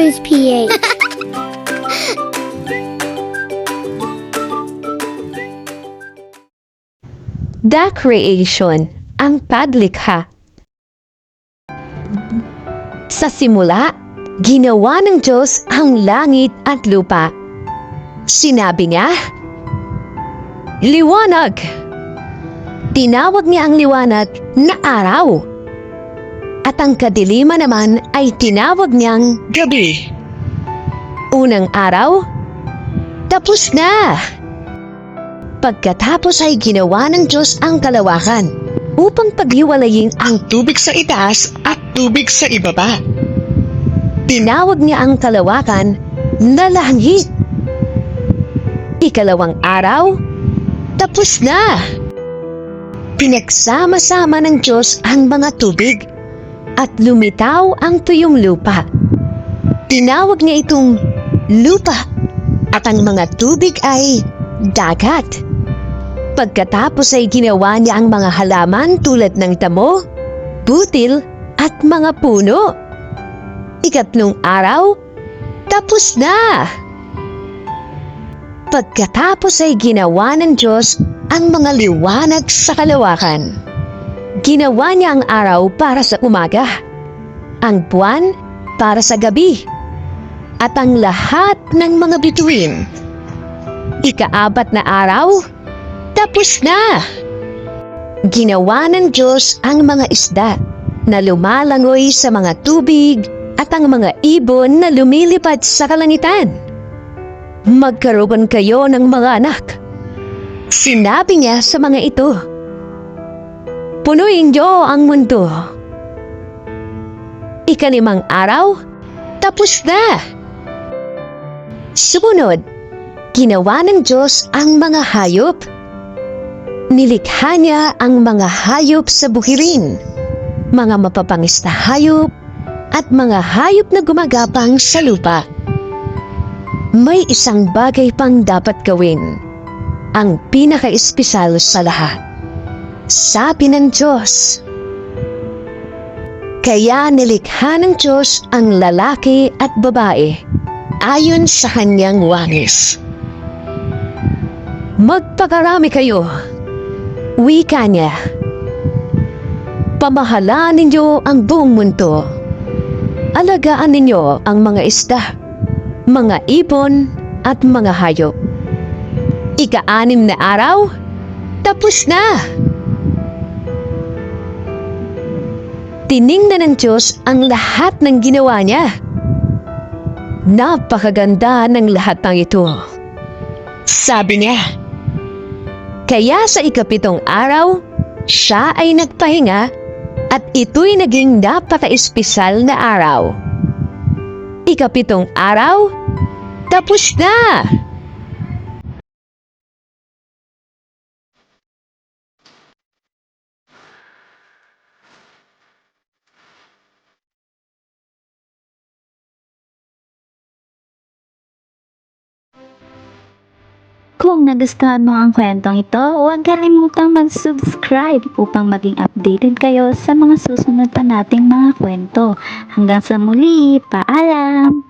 Toys PH. The Creation, ang padlikha. Sa simula, ginawa ng Diyos ang langit at lupa. Sinabi niya, Liwanag! Tinawag niya ang liwanag na araw. At ang kadiliman naman ay tinawag niyang gabi. Unang araw, tapos na! Pagkatapos ay ginawa ng Diyos ang kalawakan upang paghiwalayin ang tubig sa itaas at tubig sa ibaba. Tinawag niya ang kalawakan na langit. Ikalawang araw, tapos na. Pinagsama-sama ng Diyos ang mga tubig at lumitaw ang tuyong lupa. Tinawag niya itong lupa at ang mga tubig ay dagat. Pagkatapos ay ginawa niya ang mga halaman tulad ng tamo, butil at mga puno. Ikatlong araw, tapos na! Pagkatapos ay ginawa ng Diyos ang mga liwanag sa kalawakan. Ginawa niya ang araw para sa umaga, ang buwan para sa gabi, at ang lahat ng mga bituin. Ikaapat na araw, tapos na! Ginawa ng Diyos ang mga isda na lumalangoy sa mga tubig at ang mga ibon na lumilipad sa kalangitan. Magkaroon kayo ng mga anak. Sinabi niya sa mga ito, Punuin niyo ang mundo. Ikalimang araw, tapos na! Sumunod, ginawa ng Diyos ang mga hayop. Nilikha niya ang mga hayop sa bukirin, mga mapapangis na hayop, at mga hayop na gumagapang sa lupa. May isang bagay pang dapat gawin, ang pinaka-espesyal sa lahat. Sabi ng Diyos, Kaya nilikha ng Diyos ang lalaki at babae ayon sa kanyang wangis. Magpakarami kayo. Wika niya. Pamahalaan ninyo ang buong mundo. Alagaan ninyo ang mga isda, mga ibon at mga hayop. Ika-anim na araw, tapos na! Tiningnan ng Diyos ang lahat ng ginawa niya. Napakaganda ng lahat ng ito. Sabi niya, kaya sa ikapitong araw, siya ay nagpahinga at ito'y naging napaka-espesyal na araw. Ikapitong araw, tapos na! Kung nagustuhan mo ang kwentong ito, huwag kalimutang mag-subscribe upang maging updated kayo sa mga susunod pa nating mga kwento. Hanggang sa muli, paalam!